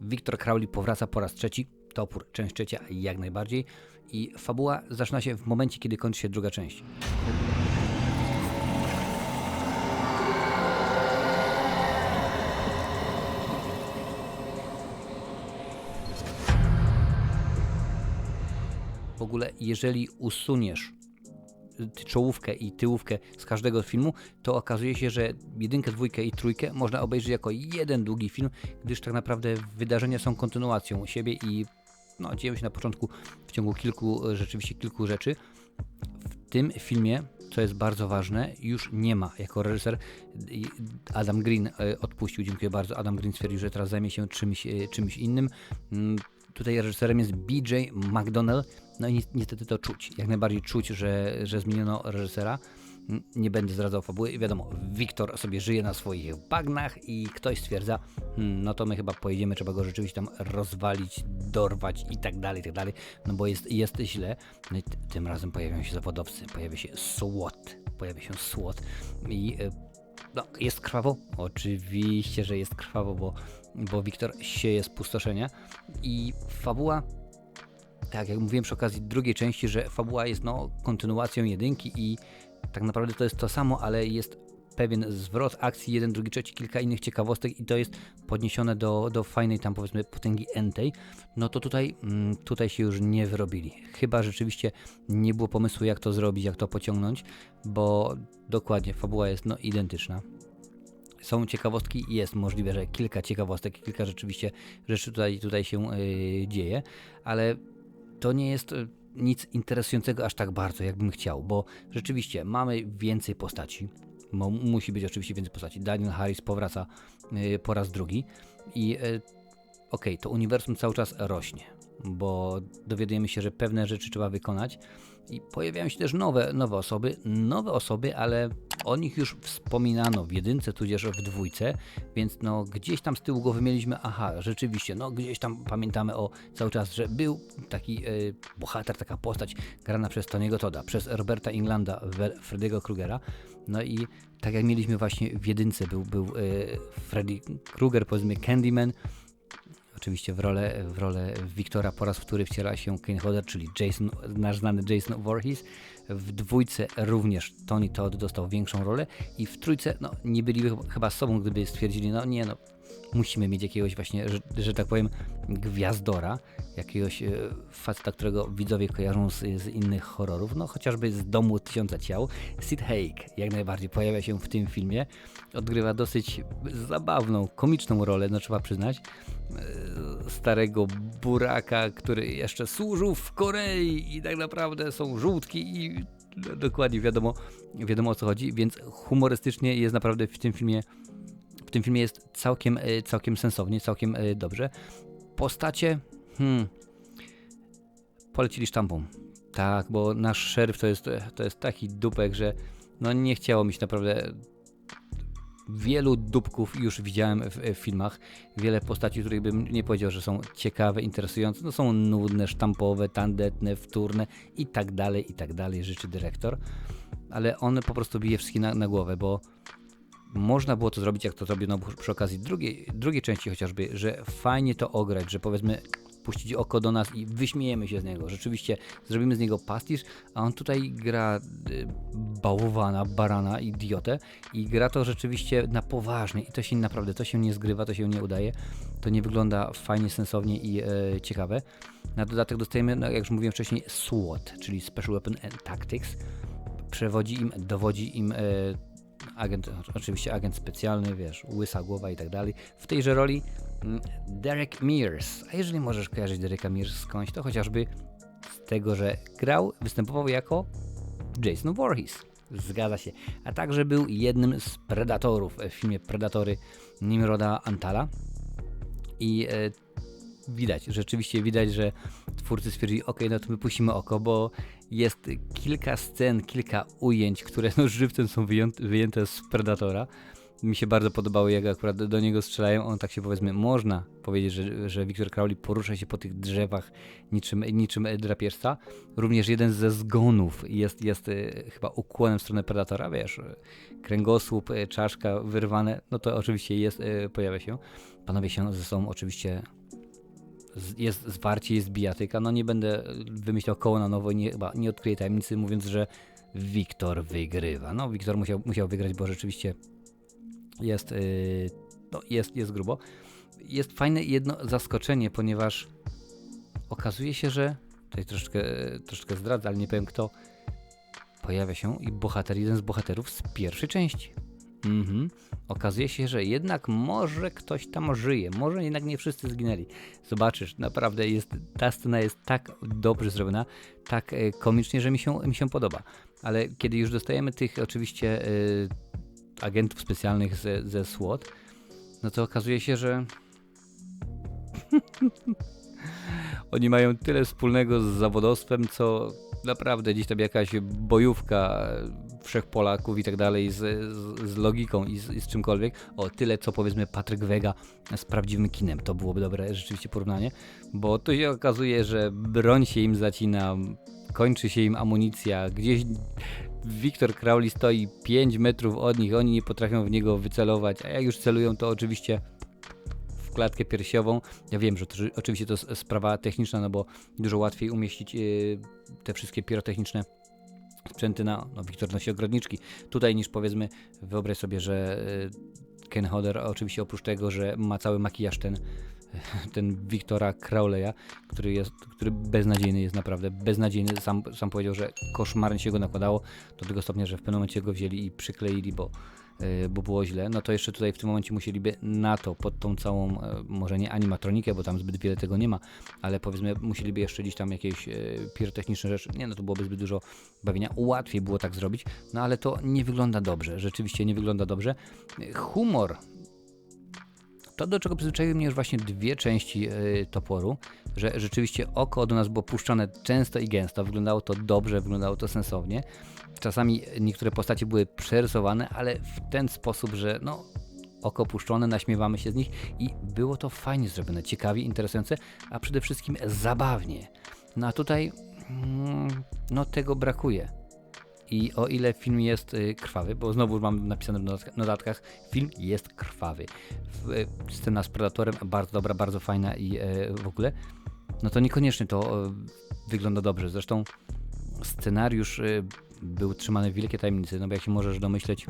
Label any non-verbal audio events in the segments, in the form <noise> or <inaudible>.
Victor Crowley powraca po raz trzeci, Topór, część trzecia jak najbardziej i fabuła zaczyna się w momencie, kiedy kończy się druga część. W ogóle, jeżeli usuniesz czołówkę i tyłówkę z każdego filmu, to okazuje się, że jedynkę, dwójkę i trójkę można obejrzeć jako jeden długi film, gdyż tak naprawdę wydarzenia są kontynuacją siebie i no, dzieją się na początku w ciągu kilku, rzeczywiście kilku rzeczy. W tym filmie, co jest bardzo ważne, już nie ma jako reżyser Adam Green e, odpuścił, dziękuję bardzo. Adam Green stwierdził, że teraz zajmie się czymś, e, czymś innym. Tutaj reżyserem jest BJ McDonnell, no i ni- niestety to czuć. Jak najbardziej czuć, że, że zmieniono reżysera. Nie będę zdradzał fabuły. Wiadomo, Wiktor sobie żyje na swoich bagnach i ktoś stwierdza, hmm, no to my chyba pojedziemy, trzeba go rzeczywiście tam rozwalić, dorwać i tak dalej, i tak dalej, no bo jest, jest źle. No i tym razem pojawią się zawodowcy, pojawia się SWAT, pojawia się SWAT i y, no, jest krwawo? Oczywiście, że jest krwawo, bo, bo Wiktor sieje spustoszenia i fabuła tak jak mówiłem przy okazji drugiej części, że fabuła jest no, kontynuacją jedynki i tak naprawdę to jest to samo, ale jest pewien zwrot akcji, jeden, drugi, trzeci, kilka innych ciekawostek i to jest podniesione do, do fajnej tam powiedzmy potęgi entej, no to tutaj, mm, tutaj się już nie wyrobili. Chyba rzeczywiście nie było pomysłu jak to zrobić, jak to pociągnąć, bo dokładnie fabuła jest no, identyczna. Są ciekawostki, jest możliwe, że kilka ciekawostek, kilka rzeczywiście rzeczy tutaj, tutaj się yy, dzieje, ale to nie jest e, nic interesującego aż tak bardzo, jakbym chciał, bo rzeczywiście mamy więcej postaci. Mo, musi być oczywiście więcej postaci. Daniel Harris powraca e, po raz drugi i e, okej, to uniwersum cały czas rośnie, bo dowiadujemy się, że pewne rzeczy trzeba wykonać i pojawiają się też nowe, nowe osoby, nowe osoby, ale o nich już wspominano w jedynce, tudzież w dwójce, więc no gdzieś tam z tyłu głowy mieliśmy, aha, rzeczywiście, no gdzieś tam pamiętamy o cały czas, że był taki e, bohater, taka postać grana przez Tony'ego Toda, przez Roberta Englanda, Freddy'ego Krugera, no i tak jak mieliśmy właśnie w jedynce, był, był e, Freddy Krueger, powiedzmy Candyman, oczywiście w rolę, w rolę Wiktora po raz wtóry wciela się Kane Hodder, czyli Jason, nasz znany Jason Voorhees. W dwójce również Tony Todd dostał większą rolę i w trójce no, nie byliby chyba sobą, gdyby stwierdzili, no nie no, musimy mieć jakiegoś właśnie, że, że tak powiem, gwiazdora, jakiegoś e, faceta, którego widzowie kojarzą z, z innych horrorów, no chociażby z Domu Tysiąca Ciał. Sid Haig jak najbardziej pojawia się w tym filmie, odgrywa dosyć zabawną, komiczną rolę, no trzeba przyznać, starego buraka, który jeszcze służył w Korei i tak naprawdę są żółtki i dokładnie wiadomo, wiadomo o co chodzi, więc humorystycznie jest naprawdę w tym filmie w tym filmie jest całkiem, e, całkiem sensownie, całkiem e, dobrze. Postacie, hmm, polecili sztampą. Tak, bo nasz szeryf to jest, to jest taki dupek, że no nie chciało mi się naprawdę wielu dupków już widziałem w, w filmach. Wiele postaci, których bym nie powiedział, że są ciekawe, interesujące. No są nudne, sztampowe, tandetne, wtórne i tak dalej, i tak dalej, życzy dyrektor. Ale on po prostu bije wszystkich na, na głowę, bo można było to zrobić, jak to zrobiono przy okazji drugiej, drugiej części chociażby, że fajnie to ograć, że powiedzmy puścić oko do nas i wyśmiejemy się z niego. Rzeczywiście zrobimy z niego pastisz, a on tutaj gra y, bałwana, barana, idiotę i gra to rzeczywiście na poważnie i to się naprawdę, to się nie zgrywa, to się nie udaje, to nie wygląda fajnie, sensownie i e, ciekawe. Na dodatek dostajemy, no, jak już mówiłem wcześniej, SWAT, czyli Special Weapon Tactics. Przewodzi im, dowodzi im e, agent, oczywiście agent specjalny, wiesz, łysa głowa i tak dalej. W tejże roli Derek Mears. A jeżeli możesz kojarzyć Dereka Mears skądś, to chociażby z tego, że grał, występował jako Jason Voorhees. Zgadza się. A także był jednym z predatorów w filmie Predatory Nimroda Antala. I e, widać, rzeczywiście widać, że twórcy stwierdzili, ok, no to my puścimy oko, bo jest kilka scen, kilka ujęć, które no żywcem są wyjęte z Predatora. Mi się bardzo podobały, jak akurat do niego strzelają. On tak się powiedzmy, można powiedzieć, że, że Victor Crowley porusza się po tych drzewach niczym, niczym drapieżca. Również jeden ze zgonów jest, jest e, chyba ukłonem w stronę Predatora, wiesz, kręgosłup, e, czaszka wyrwane, no to oczywiście jest, e, pojawia się. Panowie się ze sobą oczywiście jest zwarcie, jest bijatyka. No nie będę wymyślał koło na nowo, nie, chyba nie odkryję tajemnicy mówiąc, że Wiktor wygrywa. No Wiktor musiał, musiał wygrać, bo rzeczywiście jest, yy, no, jest, jest grubo. Jest fajne jedno zaskoczenie, ponieważ okazuje się, że tutaj troszeczkę, troszeczkę zdradzę, ale nie powiem kto, pojawia się i bohater, jeden z bohaterów z pierwszej części. Mhm. Okazuje się, że jednak może ktoś tam żyje, może jednak nie wszyscy zginęli. Zobaczysz, naprawdę jest, ta scena jest tak dobrze zrobiona, tak e, komicznie, że mi się, mi się podoba. Ale kiedy już dostajemy tych oczywiście e, agentów specjalnych ze, ze SWAT, no to okazuje się, że <laughs> oni mają tyle wspólnego z zawodowstwem, co naprawdę gdzieś tam jakaś bojówka wszech Polaków i tak dalej z, z, z logiką i z, i z czymkolwiek. O tyle, co powiedzmy Patryk Wega z prawdziwym kinem. To byłoby dobre rzeczywiście porównanie, bo to się okazuje, że broń się im zacina, kończy się im amunicja, gdzieś Wiktor Crowley stoi 5 metrów od nich, oni nie potrafią w niego wycelować, a jak już celują, to oczywiście w klatkę piersiową. Ja wiem, że to oczywiście to jest sprawa techniczna, no bo dużo łatwiej umieścić yy, te wszystkie pirotechniczne sprzęty na, no Wiktor nosi ogrodniczki, tutaj niż powiedzmy, wyobraź sobie, że yy, Ken Hodder, oczywiście oprócz tego, że ma cały makijaż ten, <laughs> ten Wiktora Crowleya, który jest, który beznadziejny jest naprawdę, beznadziejny, sam, sam powiedział, że koszmarnie się go nakładało, do tego stopnia, że w pewnym momencie go wzięli i przykleili, bo yy, bo było źle, no to jeszcze tutaj w tym momencie musieliby na to, pod tą całą, e, może nie animatronikę, bo tam zbyt wiele tego nie ma, ale powiedzmy musieliby jeszcze gdzieś tam jakieś e, pirotechniczne rzeczy, nie no to byłoby zbyt dużo bawienia, łatwiej było tak zrobić, no ale to nie wygląda dobrze, rzeczywiście nie wygląda dobrze. Humor to, do czego przyzwyczaiły mnie już właśnie dwie części y, toporu, że rzeczywiście oko do nas było puszczane często i gęsto, wyglądało to dobrze, wyglądało to sensownie. Czasami niektóre postacie były przerysowane, ale w ten sposób, że no, oko puszczone, naśmiewamy się z nich i było to fajnie zrobione, ciekawie, interesujące, a przede wszystkim zabawnie. No a tutaj mm, no tego brakuje. I o ile film jest y, krwawy, bo znowu mam napisane w notatka- notatkach, film jest krwawy. Y, scena z Predatorem bardzo dobra, bardzo fajna i y, w ogóle, no to niekoniecznie to wygląda dobrze. Zresztą scenariusz y, był trzymany w wielkiej tajemnicy, no bo jak się możesz domyśleć,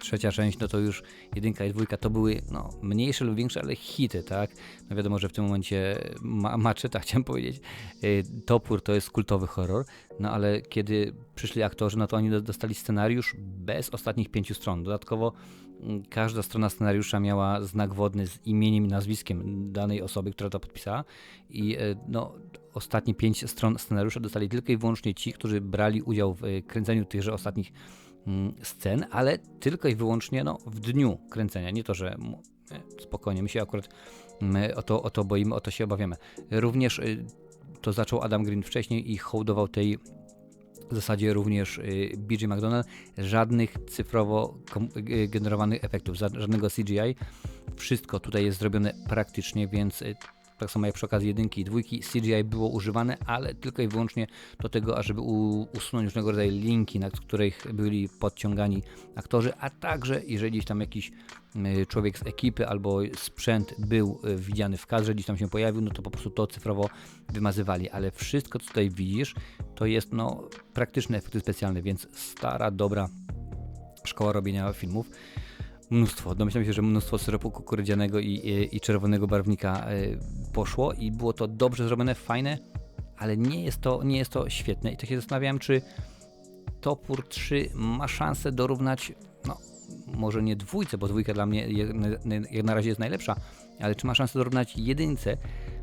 trzecia część, no to już jedynka i dwójka to były no, mniejsze lub większe, ale hity, tak? No wiadomo, że w tym momencie ma maczeta, <laughs> chciałem powiedzieć, y, Topór to jest kultowy horror, no ale kiedy przyszli aktorzy, no to oni do- dostali scenariusz bez ostatnich pięciu stron. Dodatkowo mm, każda strona scenariusza miała znak wodny z imieniem i nazwiskiem danej osoby, która to podpisała i y, no, ostatnie pięć stron scenariusza dostali tylko i wyłącznie ci, którzy brali udział w y, kręceniu tychże ostatnich scen, ale tylko i wyłącznie no, w dniu kręcenia. Nie to, że e, spokojnie, my się akurat my o, to, o to boimy, o to się obawiamy. Również y, to zaczął Adam Green wcześniej i hołdował tej zasadzie również y, BJ McDonald. Żadnych cyfrowo y, generowanych efektów, żadnego CGI. Wszystko tutaj jest zrobione praktycznie, więc tak samo jak przy okazji jedynki i dwójki, CGI było używane, ale tylko i wyłącznie do tego, ażeby usunąć różnego rodzaju linki, na których byli podciągani aktorzy, a także jeżeli gdzieś tam jakiś y, człowiek z ekipy albo sprzęt był y, widziany w kadrze, gdzieś tam się pojawił, no to po prostu to cyfrowo wymazywali, ale wszystko co tutaj widzisz, to jest no praktyczne efekty specjalne, więc stara, dobra szkoła robienia filmów. Mnóstwo, domyślam się, że mnóstwo syropu kukurydzianego i, i, i czerwonego barwnika y, poszło i było to dobrze zrobione, fajne, ale nie jest to, nie jest to świetne i tak się zastanawiałem, czy Topór 3 ma szansę dorównać, no może nie dwójce, bo dwójka dla mnie jak na razie jest najlepsza, ale czy ma szansę dorównać jedynce?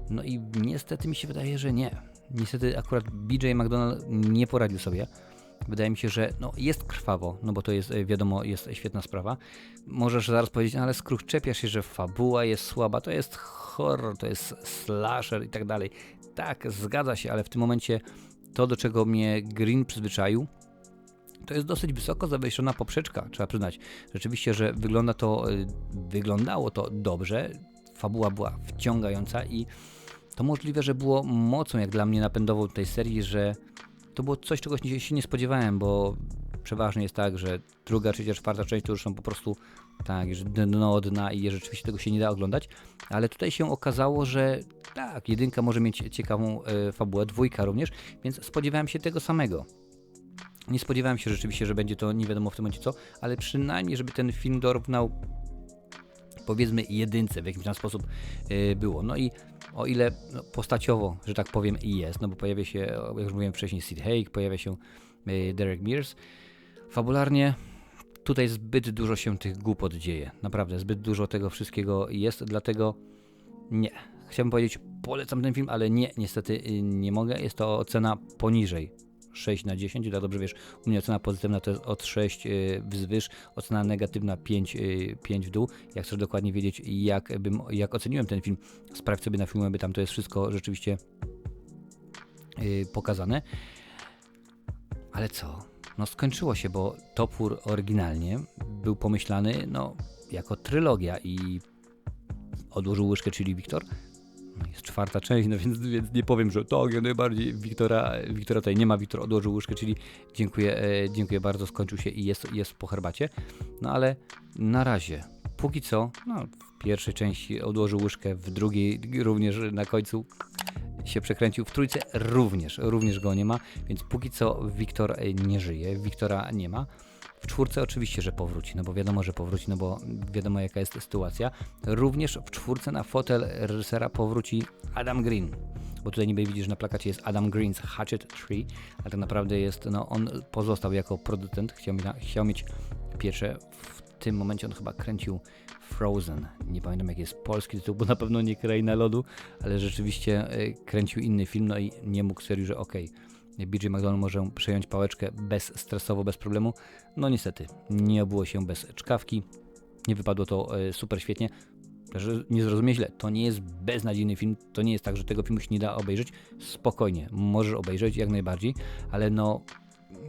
No i niestety mi się wydaje, że nie. Niestety akurat BJ McDonald nie poradził sobie. Wydaje mi się, że no, jest krwawo, no bo to jest, e, wiadomo, jest świetna sprawa. Możesz zaraz powiedzieć, no ale skrót czepiasz się, że fabuła jest słaba, to jest horror, to jest slasher i tak dalej. Tak, zgadza się, ale w tym momencie to, do czego mnie Green przyzwyczaił, to jest dosyć wysoko zawieszona poprzeczka, trzeba przyznać. Rzeczywiście, że wygląda to, y, wyglądało to dobrze, fabuła była wciągająca i to możliwe, że było mocą jak dla mnie napędową tej serii, że to było coś, czego się nie spodziewałem, bo przeważnie jest tak, że druga, trzecia, czwarta część to już są po prostu tak, że dno dna i rzeczywiście tego się nie da oglądać, ale tutaj się okazało, że tak, jedynka może mieć ciekawą e, fabułę, dwójka również, więc spodziewałem się tego samego. Nie spodziewałem się rzeczywiście, że będzie to nie wiadomo w tym momencie co, ale przynajmniej, żeby ten film dorównał powiedzmy jedynce w jakimś tam sposób y, było. No i o ile no, postaciowo, że tak powiem, i jest, no bo pojawia się, jak już mówiłem wcześniej, Sid Haig, pojawia się y, Derek Mears, fabularnie tutaj zbyt dużo się tych głupot dzieje. Naprawdę, zbyt dużo tego wszystkiego jest, dlatego nie. Chciałbym powiedzieć, polecam ten film, ale nie, niestety y, nie mogę. Jest to ocena poniżej 6 na 10, dla dobrze wiesz, u mnie ocena pozytywna to jest od 6 y, wzwyż, ocena negatywna 5, y, 5 w dół. Jak chcesz dokładnie wiedzieć, jak, bym, jak oceniłem ten film, sprawdź sobie na filmie, tam to jest wszystko rzeczywiście y, pokazane. Ale co? No skończyło się, bo Topór oryginalnie był pomyślany no, jako trylogia i odłożył łyżkę, czyli Wiktor. Jest czwarta część, no więc, więc nie powiem, że tak, jak najbardziej Wiktora, Wiktora tutaj nie ma, Wiktor odłożył łyżkę, czyli dziękuję, e, dziękuję bardzo, skończył się i jest, jest po herbacie. No ale na razie, póki co, no w pierwszej części odłożył łyżkę, w drugiej również na końcu się przekręcił, w trójce również, również go nie ma, więc póki co Wiktor e, nie żyje, Wiktora nie ma. W czwórce oczywiście, że powróci, no bo wiadomo, że powróci, no bo wiadomo jaka jest sytuacja. Również w czwórce na fotel reżysera powróci Adam Green. Bo tutaj niby widzisz na plakacie jest Adam Green's Hatchet Tree, ale tak naprawdę jest, no on pozostał jako producent, chciał, chciał mieć pierwsze, w tym momencie on chyba kręcił Frozen. Nie pamiętam jaki jest polski tytuł, bo na pewno nie Kraina Lodu, ale rzeczywiście y, kręcił inny film, no i nie mógł stwierdzić, że okej, BJ McDonald może przejąć pałeczkę bezstresowo, bez problemu. No niestety, nie obyło się bez czkawki. Nie wypadło to e, super świetnie. Że nie zrozumie źle, to nie jest beznadziejny film, to nie jest tak, że tego filmu się nie da obejrzeć. Spokojnie, możesz obejrzeć jak najbardziej, ale no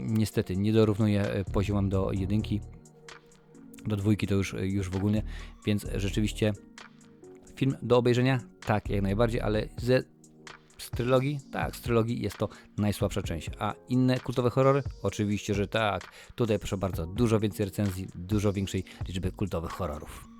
niestety nie dorównuje e, poziomem do jedynki. Do dwójki to już, już w ogóle, więc rzeczywiście film do obejrzenia, tak, jak najbardziej, ale ze z trylogii? Tak, z trylogii jest to najsłabsza część. A inne kultowe horrory? Oczywiście, że tak. Tutaj proszę bardzo, dużo więcej recenzji, dużo większej liczby kultowych horrorów.